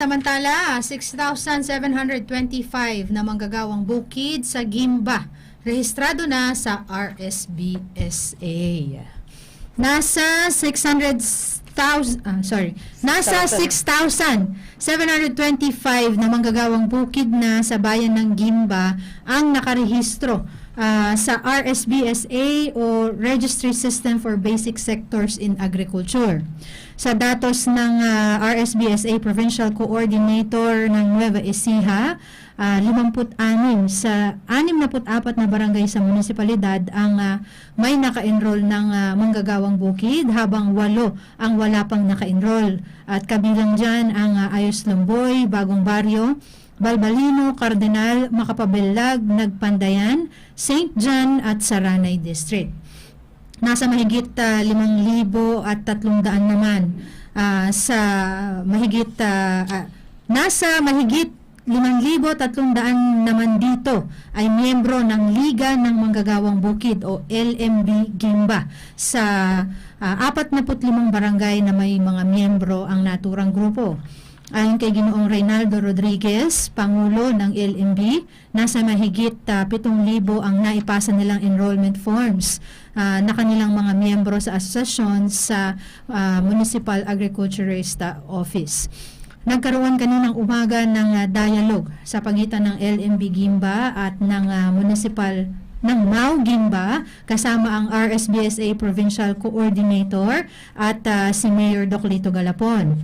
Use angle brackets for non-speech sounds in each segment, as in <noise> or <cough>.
Samantala, 6,725 na manggagawang bukid sa Gimba rehistrado na sa RSBSA. Nasa 600,000, ah, sorry, nasa 6,725 na manggagawang bukid na sa bayan ng Gimba ang nakarehistro ah, sa RSBSA o Registry System for Basic Sectors in Agriculture. Sa datos ng ah, RSBSA Provincial Coordinator ng Nueva Ecija, ah, 56 sa 64 na barangay sa munisipalidad ang ah, may naka-enroll ng ah, manggagawang bukid habang 8 ang wala pang naka-enroll. At kabilang dyan ang ah, Ayos Lumboy, Bagong Baryo, Balbalino, Cardinal, Makapabelag, Nagpandayan, St. John at Saranay District. Nasa mahigit ah, 5,000 at 300 naman ah, sa mahigit ah, ah, nasa mahigit 5,300 naman dito ay miyembro ng Liga ng Manggagawang Bukid o LMB Gimba sa ah, 45 barangay na may mga miyembro ang naturang grupo. Ayon kay Ginoong Reynaldo Rodriguez, Pangulo ng LMB, nasa mahigit ah, 7,000 ang naipasa nilang enrollment forms ah, na kanilang mga miyembro sa asosasyon sa ah, Municipal Agriculturista Office. Nagkaroon kaninang umaga ng ah, dialogue sa pagitan ng LMB Gimba at ng ah, Municipal ng Mau Gimba kasama ang RSBSA Provincial Coordinator at ah, si Mayor Doclito Galapon.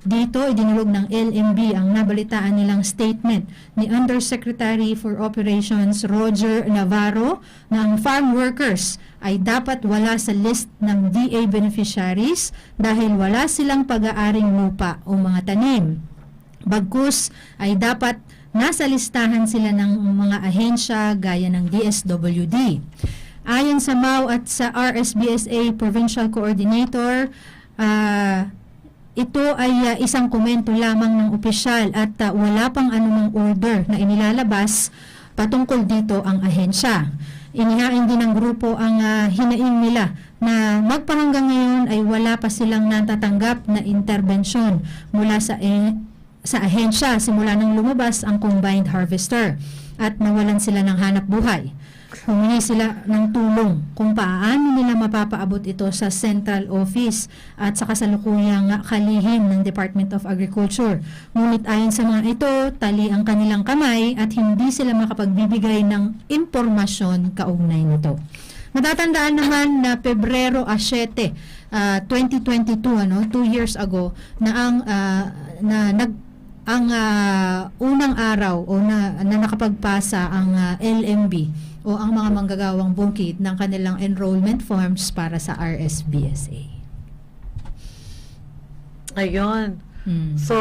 Dito, idinulog ng LMB ang nabalitaan nilang statement ni Undersecretary for Operations Roger Navarro na ang farm workers ay dapat wala sa list ng DA beneficiaries dahil wala silang pag-aaring lupa o mga tanim. Bagkus ay dapat nasa listahan sila ng mga ahensya gaya ng DSWD. Ayon sa MAU at sa RSBSA Provincial Coordinator, ah, ito ay ah, isang komento lamang ng opisyal at ah, wala pang anumang order na inilalabas patungkol dito ang ahensya. Inihain din ng grupo ang ah, hinaing nila na magpahanggang ngayon ay wala pa silang natatanggap na interbensyon mula sa eh, sa ahensya simula nang lumabas ang combined harvester at nawalan sila ng hanap buhay. Humingi sila ng tulong kung paano nila mapapaabot ito sa central office at sa kasalukuyang kalihim ng Department of Agriculture. Ngunit ayon sa mga ito, tali ang kanilang kamay at hindi sila makapagbibigay ng impormasyon kaugnay nito. Matatandaan naman na Pebrero a 7, ah, 2022 ano, two years ago na ang ah, na nag ang ah, unang araw o na, na nakapagpasa ang ah, LMB o ang mga manggagawang bukid ng kanilang enrollment forms para sa RSBSA. Ayun. Hmm. So,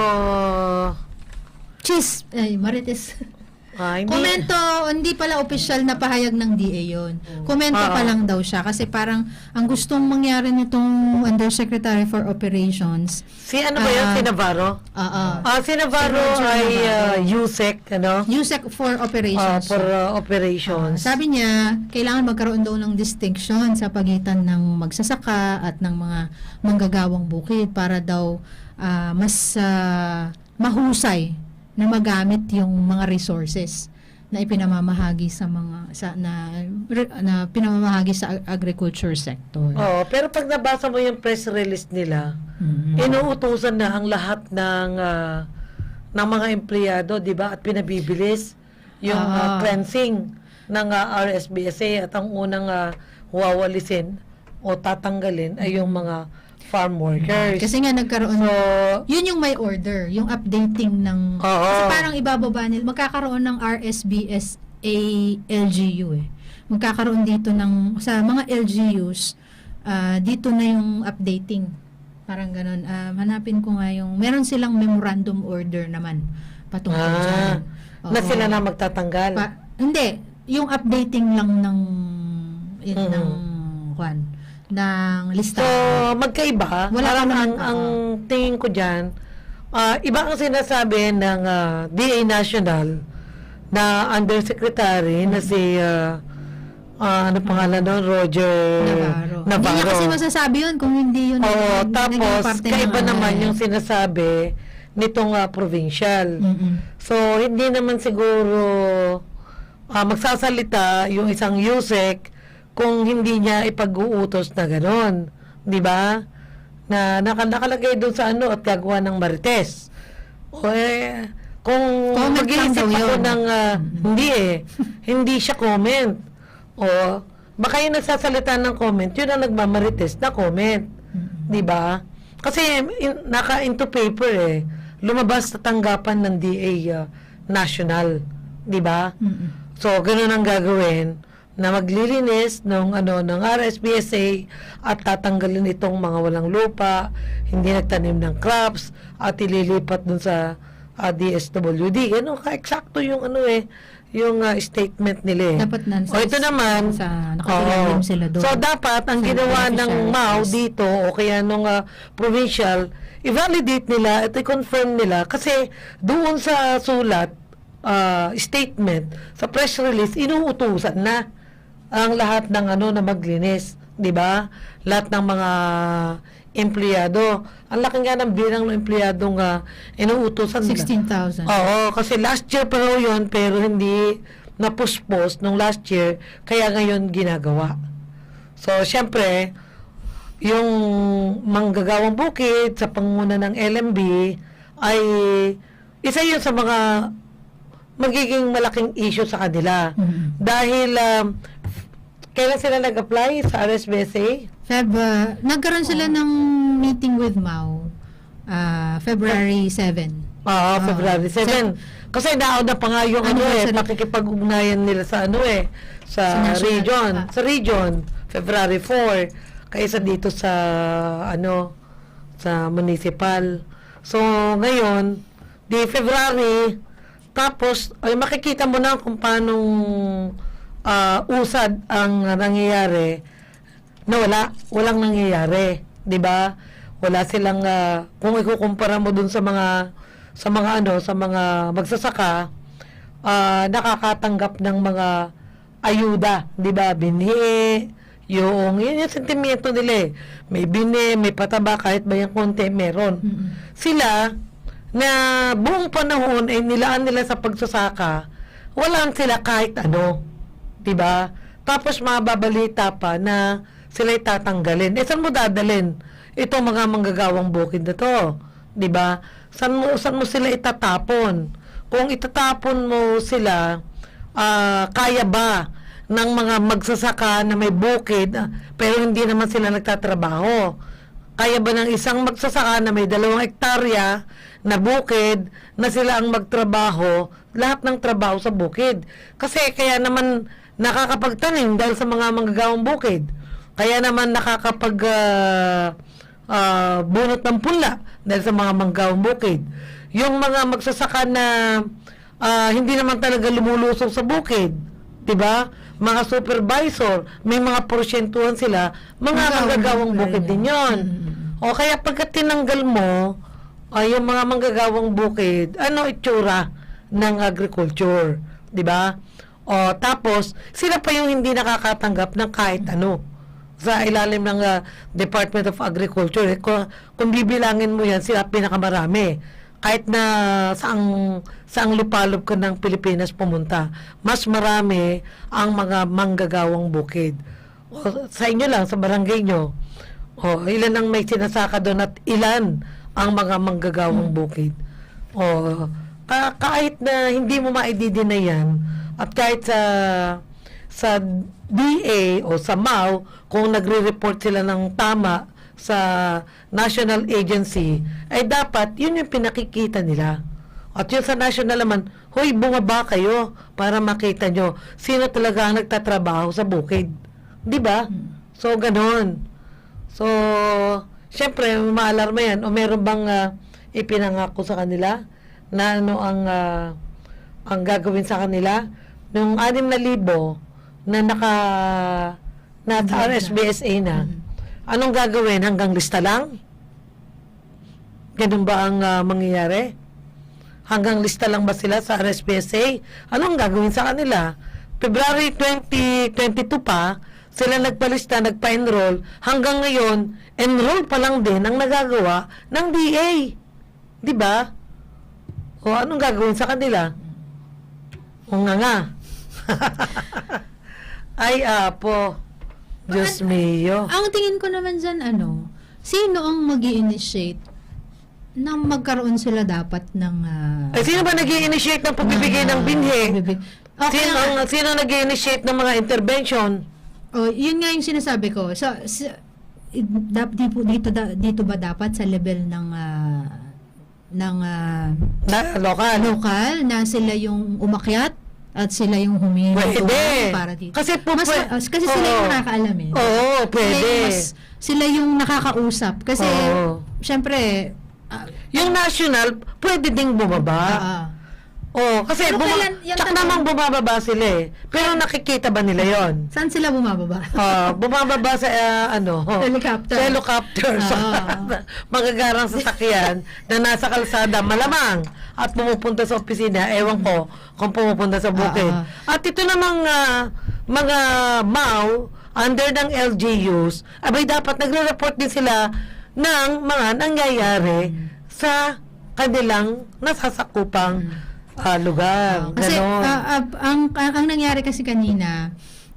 Cheese! Ay, Marites. <laughs> ah, hindi, Komento, hindi pala official na pahayag ng DA yun. Komento Oo. pa lang daw siya kasi parang ang gustong mangyari nitong Undersecretary for Operations, si ano ba yun? Ah, si Navarro? oo, Ah, si Navarro Si Roger ay uh, USEC, ano? USEC for Ah, Operations. for uh, Ah, operations. sabi niya, kailangan magkaroon daw ng distinction sa pagitan ng magsasaka at ng mga manggagawang bukid para daw ah, mas ah, mahusay na magamit yung mga resources na ipinamamahagi sa mga sa na na pinamamahagi sa ag- agriculture sector. Oo, pero pag nabasa mo yung press release nila, Mhm. inuutusan na ang lahat ng ah, ng mga empleyado, 'di ba? At pinabibilis yung Ah. ah, cleansing ng ah, RSBSA at ang unang uh, wawalisin o tatanggalin ay yung mga farm workers. Kasi nga nagkaroon so, yun yung may order, yung updating ng Oo. kasi parang ibababa nila magkakaroon ng RSBSA LGU eh. Magkakaroon dito ng sa mga LGUs ah, dito na yung updating. Parang ganun. Ah, hanapin ko nga yung meron silang memorandum order naman patungkol ah, dyan. na sila na magtatanggal. Pa- hindi, yung updating lang ng yun, Mhm. ng kwan ng So, listahan. magkaiba. Wala Parang naman, ang, ang tingin ko dyan, ah, iba ang sinasabi ng ah, DA National na undersecretary na si ah, ah, ano pangalan nun? Roger Navarro. Hindi niya Navarro. kasi masasabi yun kung hindi yun. Oo, naging tapos ng kaiba ano naman yung sinasabi nitong ah, provincial. Mm-mm. So, hindi naman siguro ah, magsasalita yung isang USEC kung hindi niya ipag-uutos na ganon. Di ba? Na naka, nakalagay doon sa ano at gagawa ng marites. O eh, kung mag-iisip ako yun. ng ah, hindi eh, hindi siya comment. O, baka yung nagsasalita ng comment, yun ang nagmamarites na comment. Di ba? Kasi in, naka into paper eh. Lumabas sa tanggapan ng DA uh, national. Di ba? So, ganun ang gagawin na maglilinis ng ano ng RSPSA at tatanggalin itong mga walang lupa, hindi nagtanim ng crops at ililipat dun sa ah, DSWD. Ganun ka eksakto yung ano eh, yung ah, statement nila eh. Dapat nan O ito naman, sa nakailalim Oo. sila doon. So dapat ang Sa ginawa ng. MAU dito o kaya nung ah, provincial, i-validate nila at i-confirm nila kasi doon sa sulat ah, statement sa press release inuutusan na ang lahat ng ano na maglinis, 'di ba? Lahat ng mga empleyado. Ang laki nga ng bilang ng empleyado nga inuutusan nila. 16,000. Oo, kasi last year pa raw yun, pero hindi na-postpose nung last year, kaya ngayon ginagawa. So, syempre, yung manggagawang bukid sa panguna ng LMB ay isa yun sa mga magiging malaking issue sa kanila. Mm. Dahil, um, kailan sila nag-apply sa RSBSA? Feb, uh, nagkaroon sila ng meeting with Mau ah, February 7. Oo, Ah, February 7. Kasi nauna pa nga yung ano eh, Anniversary. pakikipag-ugnayan nila sa ano eh, Sa sa, region. ah. Sa region, February 4. Kaysa dito sa ano, sa municipal. So, ngayon, di February, tapos, ay makikita mo na kung paano usad ang nangyayari na wala, walang nangyayari, 'di ba? Wala silang ah, kung ikukumpara mo dun sa mga sa mga ano, sa mga magsasaka, ah, nakakatanggap ng mga ayuda, 'di ba? Binhi, yung yun yung sentimiento nila eh. May bini, may pataba, kahit ba yung konti, meron. Mm-mm. Sila, na buong panahon ay nilaan nila sa pagsasaka, walang sila kahit ano. 'Di ba? Tapos mababalita pa na sila tatanggalin. Eh, saan mo dadalin? Ito mga manggagawang bukid na to. 'di ba? Saan mo, saan mo sila itatapon? Kung itatapon mo sila, ah, kaya ba ng mga magsasaka na may bukid, ah, pero hindi naman sila nagtatrabaho? Kaya ba ng isang magsasaka na may dalawang hektarya na bukid na sila ang magtrabaho, lahat ng trabaho sa bukid? Kasi kaya naman nakakapagtanim dahil sa mga manggagawang bukid. Kaya naman nakakapag ah, ah, bunot ng pula dahil sa mga manggagawang bukid. Yung mga magsasaka na ah, hindi naman talaga lumulusog sa bukid, 'di ba? Mga supervisor, may mga porsyentuhan sila, mga Manggagawang bukid din 'yon. Mm. O kaya pagka tinanggal mo ay yung mga manggagawang bukid, ano itsura ng agriculture, 'di ba? O tapos sila pa yung hindi nakakatanggap ng kahit ano sa ilalim ng ah, Department of Agriculture. Eh, Kung, kung bibilangin mo yan, sila pinakamarami. Kahit na saang, saang lupalop ka ng Pilipinas pumunta, mas marami ang mga manggagawang bukid. O, sa inyo lang, sa barangay nyo, o, ilan ang may sinasaka doon at ilan ang mga manggagawang bukid. O, ka- kahit na hindi mo maididinay yan, at kahit sa sa DA o sa MAU, kung nagre-report sila ng tama sa national agency, ay dapat yun yung pinakikita nila. At yun sa national naman, huy, bumaba kayo para makita nyo sino talaga ang nagtatrabaho sa bukid. Di ba? So, ganon. So, syempre, maalarma yan. O meron bang ah, ipinangako sa kanila na ano ang ah, ang gagawin sa kanila? Nung 6,000 na naka na sa RSBSA na, anong gagawin? Hanggang lista lang? Ganun ba ang ah, mangyayari? Hanggang lista lang ba sila sa RSPSA? Anong gagawin sa kanila? February 2022 pa, sila nagpalista, nagpa-enroll. Hanggang ngayon, enroll pa lang din ang nagagawa ng DA. Di ba? O, anong gagawin sa kanila? O nga nga. <laughs> Ay, apo. Diyos mio. Ang tingin ko naman dyan, ano, sino ang mag initiate na magkaroon sila dapat ng... ah, Ay, sino ba nag initiate ng pagbibigay ng binhi? pagbibig- Okay, Sino, ang- sino nag initiate ng mga intervention? Oh, yun nga yung sinasabi ko. So, po- dito, da- dito ba dapat sa level ng ah, ng ah, Na, local. local na sila yung umakyat at sila yung humingi ng Pwede. para dito. Kasi po, mas, pwe- ah, kasi sila yung nakakaalam eh. Oo, Sila pwede. yung, mas, sila yung nakakausap. Kasi, Oo. syempre, ah, Yung national, pwede ding bumaba. ah, ah. Oo, kasi Pero buma- kailan- yan tsak tanong- namang bumababa sila eh. Pero nakikita ba nila yon? saan sila bumababa? Ah, bumababa sa ah, ano, <laughs> Helicopter. sa helicopter sa Oo. <laughs> magagarang sasakyan na nasa kalsada malamang at pumupunta sa opisina, ewan ko kung pumupunta sa bukid. Oo. At ito namang ah, mga MAU under ng LGUs, abay dapat nagre-report din sila ng mga nangyayari sa kanilang nasasakupang ah, lugar. Kasi, Ganon. ah, ah, ang, ang, ang nangyari kasi kanina,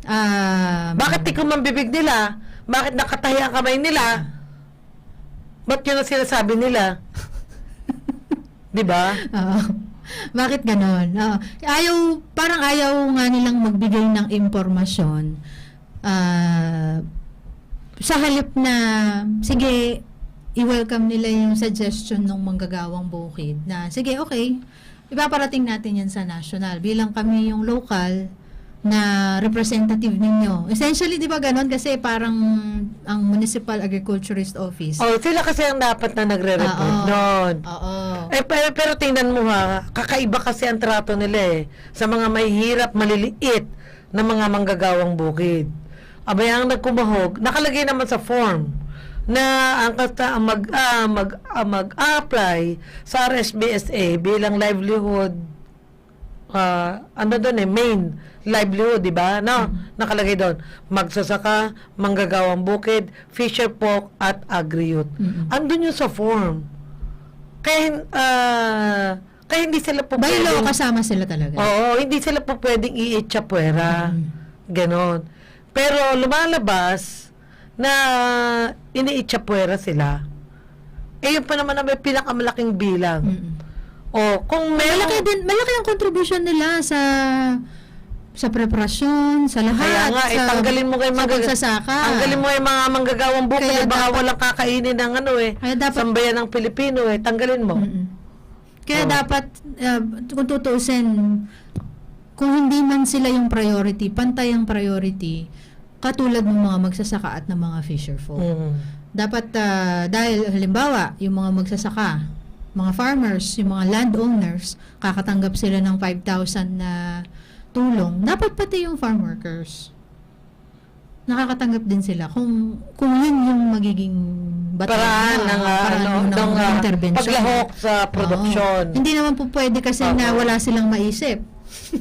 ah, Bakit tikong ang bibig nila? Bakit nakatahi ang kamay nila? Ba't yun ang sinasabi nila? <laughs> Di ba? Oo. bakit ganon? Oo. ayaw, parang ayaw nga nilang magbigay ng impormasyon. Ah, sa halip na, sige, i-welcome nila yung suggestion ng manggagawang bukid na, sige, okay, ipaparating natin yan sa national. Bilang kami yung local na representative ninyo. Essentially, di ba ganon? Kasi parang ang Municipal Agriculturist Office. Oh, sila kasi ang dapat na nagre-report Oo. doon. Oo. Eh, pero, pero tingnan mo ha, kakaiba kasi ang trato nila eh. Sa mga may hirap, maliliit na mga manggagawang bukid. Abay, ang nagkumahog, nakalagay naman sa form na ang kasta ang mag ah, mag ah, mag-apply sa RSBSA bilang livelihood ah, ano doon eh main livelihood di ba no nakalagay doon magsasaka manggagawang bukid fisher folk at agri-youth Mm-mm. andun yun sa form kaya ah, kaya hindi sila po By law, kasama sila talaga. Oo, hindi sila po pwedeng iitsapuera. Mm. Ganon. Pero lumalabas na iniitsapuera sila. Eh, yun pa naman na may pinakamalaking bilang. Mm-mm. O, kung may... Malaki din, malaki ang contribution nila sa sa preparasyon, sa lahat. Kaya nga, eh, sa, tanggalin mo kay mga... pagsasaka. Tanggalin mo yung mga manggagawang bukid. Kaya eh, baka dapat- walang kakainin ng ano eh. Kaya dapat- Sambayan ng Pilipino eh. Tanggalin mo. Mm-mm. Kaya Oo. dapat, uh, kung tutuusin, kung hindi man sila yung priority, pantay ang priority, katulad ng mga magsasaka at ng mga fisher folk. Mm. Dapat, ah, dahil halimbawa, yung mga magsasaka, mga farmers, yung mga landowners, kakatanggap sila ng 5,000 na tulong. Dapat pati yung farm workers. Nakakatanggap din sila kung kung yun yung magiging batayan Paraan mo, ng, ah, paraan ano, ng ng, ah, intervention. paglahok sa produksyon. Oo. Hindi naman po pwede kasi Oo. na wala silang maisip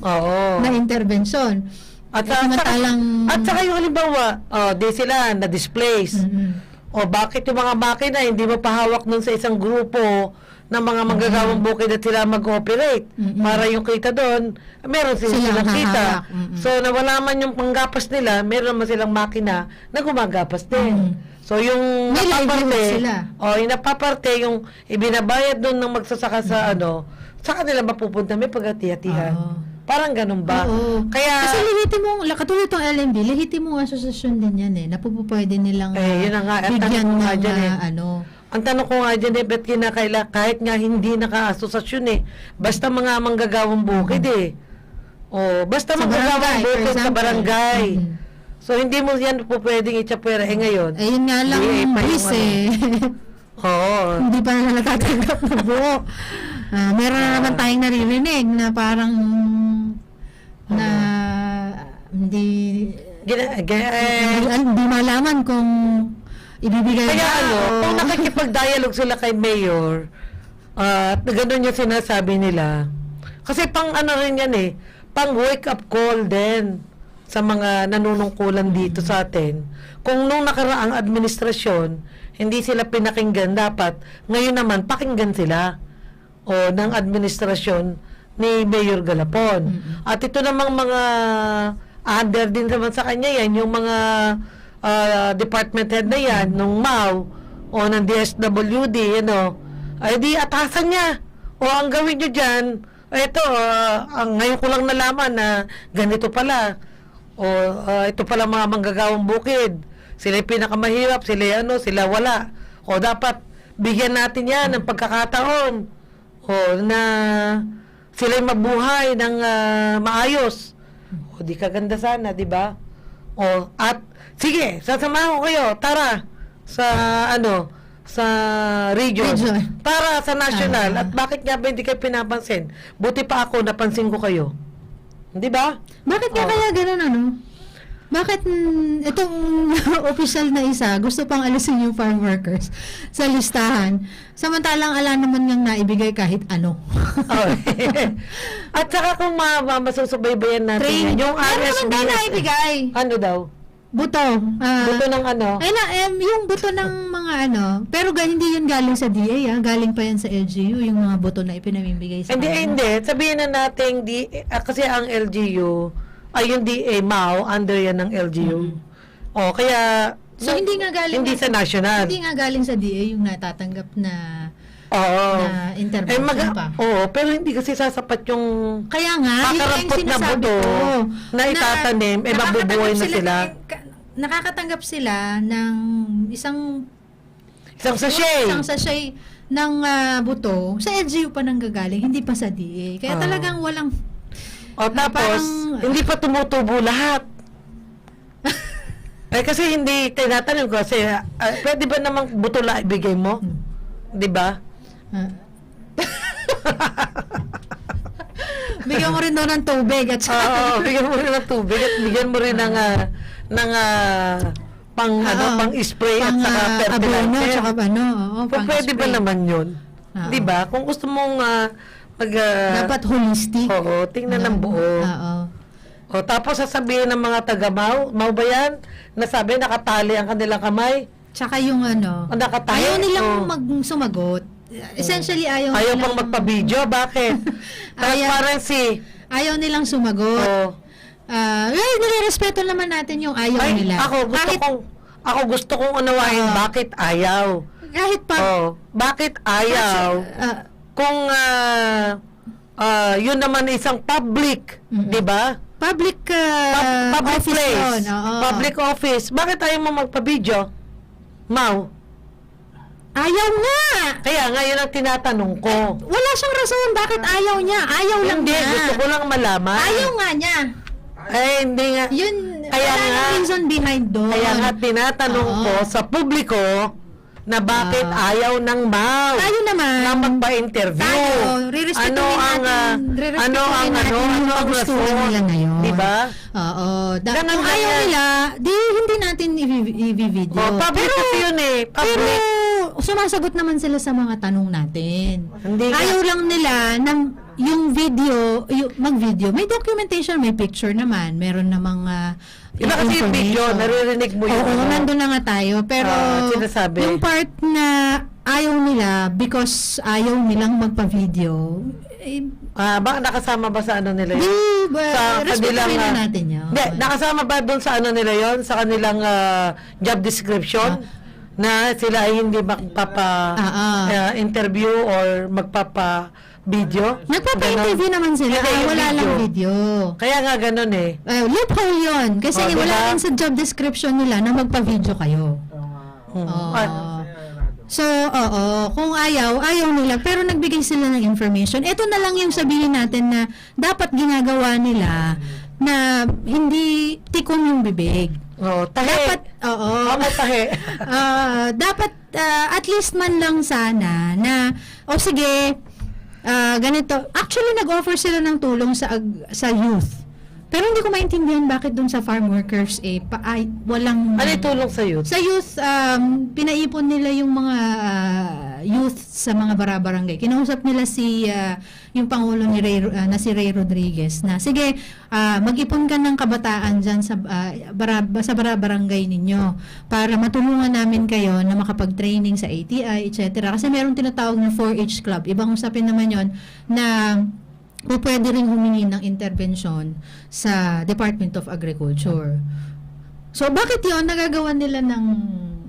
Oo. <laughs> na intervention. At, sa- samantalang- at saka yung halimbawa, oh, di sila na-displace. Mm-mm. O bakit yung mga makina hindi mo pahawak nun sa isang grupo ng mga manggagawang bukid at sila mag-operate Mm-mm. para yung kita doon, meron sila Sila silang ang kita. Mm-mm. So nawala man yung panggapas nila, meron naman silang makina na gumagapas din. Mm. So yung May napaparte, sila. o yung napaparte, yung ibinabayad doon ng magsasaka sa ano, sa kanila mapupunta, may pagati-hatihan. Oo. Parang ganun ba? Oo. Kaya, Kasi lehitimong, la- katulad itong LMB, lehitimong asosasyon din yan eh. Napupupwede nilang Eh, yun na nga. Bigyan ko nga ng dyan eh. ah, ano. Ang tanong ko nga dyan eh, ba't kinakaila, kahit nga hindi naka-asosasyon eh, basta mga manggagawang bukid eh. O, basta Sa manggagawang barangay, bukid sa barangay. Mhm. So, hindi mo yan po pwedeng itsapwera. Eh, ngayon, Eh, yun nga lang, buwis ano. eh. <laughs> oo. hindi pa na natatanggap na buo. Ah, meron na naman tayong naririnig na parang na hindi eh, hindi, malaman kung ibibigay Kaya ba ano, o- kung nakikipag-dialogue sila kay Mayor, at ganun yung sinasabi nila, kasi pang ano rin yan eh, pang wake-up call din sa mga nanunungkulan dito sa atin. Kung nung nakaraang administrasyon, hindi sila pinakinggan dapat, ngayon naman, pakinggan sila. O ng administrasyon ni Mayor Galapon. At ito namang mga under din naman sa kanya yan, yung mga ah, department head na yan, nung MAU o ng DSWD, ano, ay di atasan niya. O ang gawin nyo dyan, ito, ah, ang ngayon ko lang nalaman na ganito pala. O ah, ito pala mga manggagawang bukid. Sila yung pinakamahirap, sila yung ano, sila wala. O dapat bigyan natin yan ng pagkakataon. O na sila yung mabuhay ng ah, maayos. O di kaganda sana, di ba? O at sige, sasamahan ko kayo. Tara sa ano sa region. Region. Tara sa national. Ah. At bakit nga ba hindi kayo pinapansin? Buti pa ako, napansin ko kayo. Di ba? Bakit nga Oh. kaya ganun ano? Bakit mm, itong <laughs> official na isa gusto pang alisin yung farm workers sa listahan samantalang ala naman ngang naibigay kahit ano. Oh. <laughs> At saka kung ma ma- masusubaybayan natin Train. yan, yung Meron naman RSB, din naibigay. ano daw? Buto. ah, Buto ng ano? Ay na, em, yung buto ng mga ano, pero ga, hindi yun galing sa DA, ah, galing pa yan sa LGU, yung mga buto na ipinamimigay sa Hindi, kanila. hindi. Sabihin na natin, di, ah, kasi ang LGU, ay yung DA, MAO, under yan ng LGU. O, kaya, So, hindi nga galing hindi sa national. Hindi nga galing sa DA yung natatanggap na Oo. na Eh, intervention mag, pa. oo, pero hindi kasi sasapat yung Kaya nga, Kakarampot na buto ko. na itatanim, eh, mabubuhay na sila. ka- nakakatanggap sila ng isang isang sachet. isang sachet ng ah, buto sa LGU pa nang gagaling, hindi pa sa DA. Kaya Oo. talagang walang O tapos, parang- hindi pa tumutubo lahat. <laughs> eh kasi hindi tinatanong ko kasi ah, pwede ba namang buto lang ibigay mo? 'Di ba? ah, Bigyan mo rin daw ng tubig at saka Oo, bigyan mo rin ng tubig at bigyan mo rin ng ah, ng ah, pang ano, Oo. pang spray at pang saka ah, abono, tsaka ano, pang pwede ba spray. naman 'yun? Oo. 'Di ba? Kung gusto mong ah, mag ah, Dapat holistic. Oo, tingnan ng buo. Oo. O tapos sasabihin ng mga taga Mau, ba yan? Nasabi nakatali ang kanilang kamay. Tsaka yung ano, O nakatayo. ayaw nilang Oh. mag sumagot. Essentially, ayaw, Ayaw nilang, pang magpa-video, bakit? <laughs> Ayaw. Transparency. ayaw nilang sumagot. O, Ah, well, nirerespeto naman natin yung ayaw ay, nila. ako gusto kahit, kong ako gusto kong unawain Oo. bakit ayaw. kahit pa, Oh, bakit ayaw? ah, Kung ah, ah, yun naman isang public, Mm-mm. 'di ba? public, ah, Pub- public office place. yun. Oo. Public office. Bakit ayaw mo magpa-video? Mau. Ayaw nga! Kaya nga yun ang tinatanong ko. Wala siyang rason bakit ayaw niya. Ayaw lang Hindi, niya. gusto ko lang malaman. Ayaw nga niya. Ay, hindi nga. Yun, Kaya wala nga. reason behind doon. Kaya nga tinatanong Oo. ko sa publiko na bakit Ah. ayaw ng MAU Tayo naman. na magpa-interview. Tayo, ano ang, rirespetuhin ano ang, ano, ano ang rason? nila ngayon. Di ba? Oo. Da- kung ayaw nila, di hindi natin i-video. Oh, public pero, kasi yun eh. pero Public. sumasagot naman sila sa mga tanong natin. Hindi. Ayaw lang nila ng yung video, yung mag-video. May documentation, may picture naman. Meron namang uh, Iba kasi yung video, naririnig mo yun. Oo, ano? nandun na nga tayo. Pero Ah, sinasabi. yung part na ayaw nila because ayaw nilang magpa-video, eh, Ah, ba, nakasama ba sa ano nila di, yun? ba, sa respetuhin kanilang, na ah, natin yun. Hindi, nakasama ba doon sa ano nila yon Sa kanilang ah, job description? na sila ay hindi magpapa Ah, ah. ah, interview or magpapa video? Nagpapa-interview naman sila, Hindi, ah, yung wala lang video. Kaya nga ganun eh. Uh, loophole yun. Kasi Oh, diba? wala rin sa job description nila na magpa-video kayo. Hmm. Oo. Ah, So, oo. Kung ayaw, ayaw nila. Pero nagbigay sila ng information. Ito na lang yung sabihin natin na dapat ginagawa nila na hindi tikon yung bibig. oh, tahi. Dapat, oo. Ako tahi. Ah, dapat ah, at least man lang sana na o sige ah, ganito. Actually nag-offer sila ng tulong sa sa youth pero hindi ko maintindihan bakit dun sa farm workers eh pa, ay, walang ano yung tulong sa youth? sa youth um, pinaipon nila yung mga ah, youth sa mga barabarangay. Kinausap nila si ah, yung pangulo ni Ray, ah, na si Ray Rodriguez na sige ah, mag-ipon ka ng kabataan diyan sa ah, bara, sa barabarangay ninyo para matulungan namin kayo na makapag-training sa ATI etc. Kasi meron tinatawag na 4H club. Ibang usapin naman 'yon na o pwede rin humingi ng intervention sa Department of Agriculture. So, bakit yon nagagawa nila ng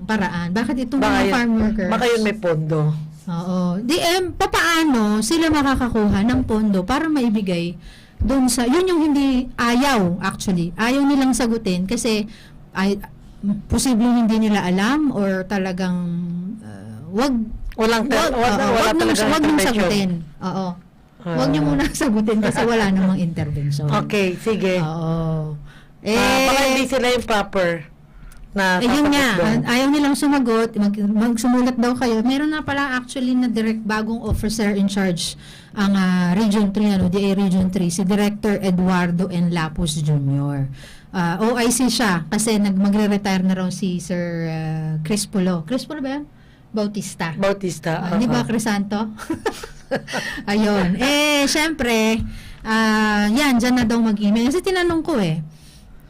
paraan? Bakit itong Baka mga yun- farm workers? Baka yun may pondo. Oo. Di, em, papaano sila makakakuha ng pondo para maibigay doon sa, yun yung hindi ayaw actually. Ayaw nilang sagutin kasi ay, posibleng hindi nila alam or talagang uh, wag Walang, wag, wag, wala, oo, wala wag, talagang wag niyong intervention. sagutin. Oo. Ah. Wag niyo muna <laughs> sagutin kasi wala namang intervention. Okay, sige. Oo. Eh, baka hindi sila yung proper na Eh, yun nga, doon. an- ayaw nilang sumagot, mag, magsumulat daw kayo. Meron na pala actually na direct bagong officer in charge ang ah, Region 3, ano, DA Region 3, si Director Eduardo N. Lapus Jr. Ah, OIC siya kasi nag magre-retire na raw si Sir ah, Chris Pulo. Chris Pulo ba yan? Bautista. Bautista. Ah, Di ba, oo. Crisanto? <laughs> <laughs> Ayun. Eh, syempre, ah, yan, dyan na daw mag-email. Kasi tinanong ko eh.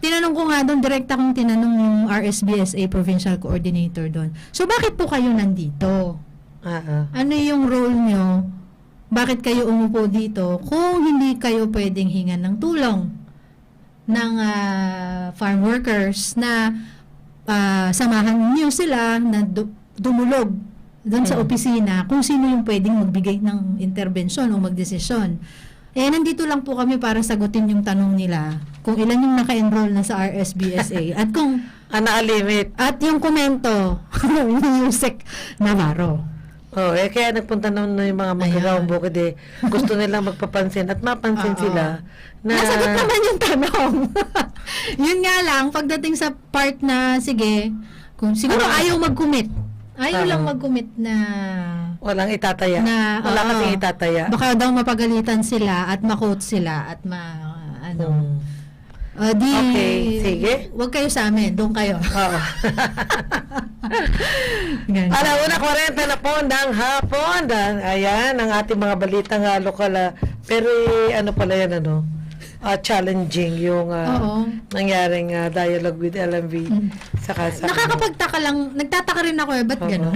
Tinanong ko nga doon, direkta kong tinanong yung RSBSA Provincial Coordinator doon. So, bakit po kayo nandito? Ah. Ano yung role nyo? Bakit kayo umupo dito kung hindi kayo pwedeng hingan ng tulong ng ah, farm workers na ah, samahan niyo sila na du- dumulog doon sa Hmm. opisina kung sino yung pwedeng magbigay ng intervensyon o magdesisyon. Eh, nandito lang po kami para sagutin yung tanong nila kung ilan yung naka-enroll na sa RSBSA <laughs> at kung Ah, nakalimit. at yung komento <laughs> ni Yusek Navarro. Oh, eh kaya nagpunta naman na yung mga magagawang bukid eh. Gusto nilang <laughs> magpapansin at mapansin Oo. sila na Nasagot naman yung tanong. yun nga lang, pagdating sa part na, sige, kung siguro Ah. ayaw mag-commit. Ayaw Ah. lang mag-commit na walang itataya. na Wala oo, kasing itataya. Baka daw mapagalitan sila at makot sila at ma ano. Hmm. Uh, di, Okay, sige. Huwag kayo sa amin, doon kayo. Oo. <laughs> Alauna 40 na po ng hapon. Ayan, ang ating mga balitang uh, lokal. ah, pero eh, ano pala yan, ano? Ah, challenging yung Oo. nangyaring ah, dialogue with LMV. Mm. Saka sa Nakakapagtaka lang, nagtataka rin ako eh, ba't Oo. gano'n?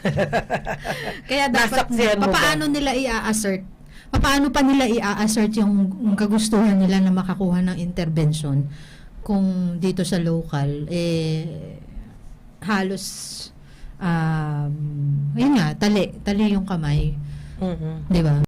<laughs> Kaya dapat, Nasaksihan mo ba? paano nila i-assert? Paano pa nila i-assert yung, yung kagustuhan nila na makakuha ng intervention kung dito sa local, eh, halos, um, ayun nga, tali, tali yung kamay. Mhm. Di ba?